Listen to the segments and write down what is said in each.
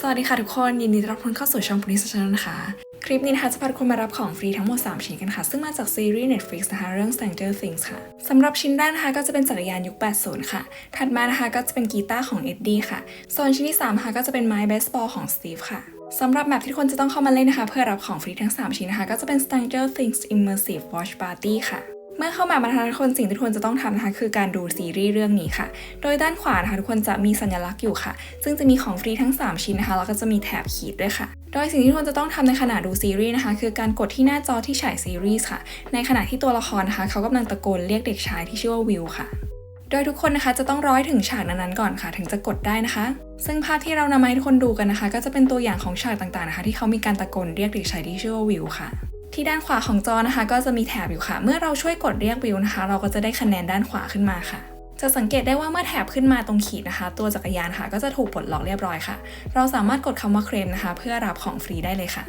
สวัสดีค่ะทุกคนยินดีต้อนรับทุกคนเข้าสู่ช่อง Police Channel นะคะ คลิปนี้นะคะจะพาทุกคนมารับของฟรีทั้งหมด 3 ชิ้นกันค่ะ ซึ่งมาจากซีรีส์ Netflix นะคะเรื่อง Stranger Things ค่ะสำหรับชิ้นแรกนะคะก็จะเป็นจักรยานยุค 80 ค่ะ ถัดมานะคะก็จะเป็นกีตาร์ของเอ็ดดี้ค่ะ ส่วนชิ้นที่3นะคะก็จะเป็นไม้เบสบอลของสตีฟค่ะสำหรับแมปที่ทุกคนจะต้องเข้ามาเล่นนะคะ เพื่อรับของฟรีทั้ง 3 ชิ้นนะคะก็จะเป็น Stranger Things Immersive Watch Party ค่ะ เมื่อเข้ามาบรรทานทุกคนสิ่งที่ทุกคนจะต้องทำนะคะคือการดูซีรีส์เรื่องนี้ค่ะ โดยด้านขวานะคะทุกคนจะมีสัญลักษณ์อยู่ค่ะ ซึ่งจะมีของฟรีทั้ง 3 ชิ้นนะคะแล้วก็จะมีแถบขีดด้วยค่ะ โดยสิ่งที่ทุกคนจะต้องทำในขณะดูซีรีส์นะคะ คือการกดที่หน้าจอที่ฉายซีรีส์ค่ะ ในขณะที่ตัวละครนะคะเขากำลังตะโกนเรียกเด็กชายที่ชื่อว่าวิวค่ะโดยทุกคนนะคะจะต้องร้อยถึงฉากนั้นๆก่อนค่ะ ถึงจะกดได้นะคะ ซึ่งภาพที่เรานำมาให้ทุกคนดูกันนะคะ ก็จะเป็นตัวอย่างของฉากต่างๆนะคะ ที่เขามีการตะโกนเรียกเด็กชายที่ชื่อว่าวิวค่ะ ที่ด้านขวาของจอนะคะ ก็จะมีแถบอยู่ค่ะ เมื่อเราช่วยกดเรียกวิวนะคะ เราก็จะได้คะแนนด้านขวาขึ้นมาค่ะ จะสังเกตได้ว่าเมื่อแถบขึ้นมาตรงขีดนะคะ ตัวจักรยานค่ะ ก็จะถูกปลดล็อกเรียบร้อยค่ะ เราสามารถกดคำว่าเคลมนะคะ เพื่อรับของฟรีได้เลยค่ะ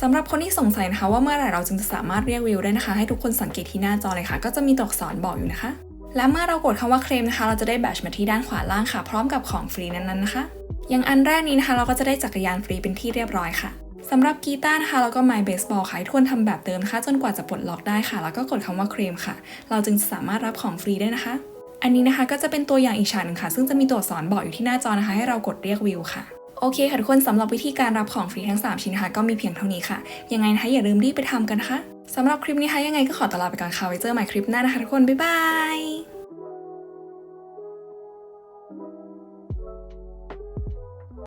สำหรับคนที่สงสัยนะคะ ว่าเมื่อไหร่เราจึงจะสามารถเรียกวิวได้นะคะ ให้ทุกคนสังเกตที่หน้าจอเลยค่ะ ก็จะมีตัวอักษรบอกอยู่นะคะ และเมื่อเรากดคำว่าเคลมนะคะ เราจะได้แบตชมาที่ด้านขวาล่างค่ะ พร้อมกับของฟรีนั้นๆนะคะ อย่างอันแรกนี้นะคะ เราก็จะได้จักรยานฟรีเป็นที่เรียบร้อยค่ะ สำหรับกีตาร์นะคะแล้วก็ไม้เบสบอลค่ะทุกคนทำแบบเดิมนะคะจนกว่าจะปลดล็อกได้ค่ะ แล้วก็กดคำว่าเคลมค่ะ เราจึงสามารถรับของฟรีได้นะคะ อันนี้นะคะก็จะเป็นตัวอย่างอีกฉากหนึ่งค่ะ ซึ่งจะมีตัวสอนบอกอยู่ที่หน้าจอนะคะ ให้เรากดเรียกวิวค่ะโอเคค่ะทุกคนสำหรับวิธีการรับของฟรีทั้ง 3 ชิ้นนะคะก็มีเพียงเท่านี้ค่ะ ยังไงนะคะอย่าลืมรีบไปทำกันนะคะสำหรับคลิปนี้นะคะยังไงก็ขอตลาไปก่อนค่ะไว้เจอใหม่คลิปหน้านะคะทุกคน บ๊ายบาย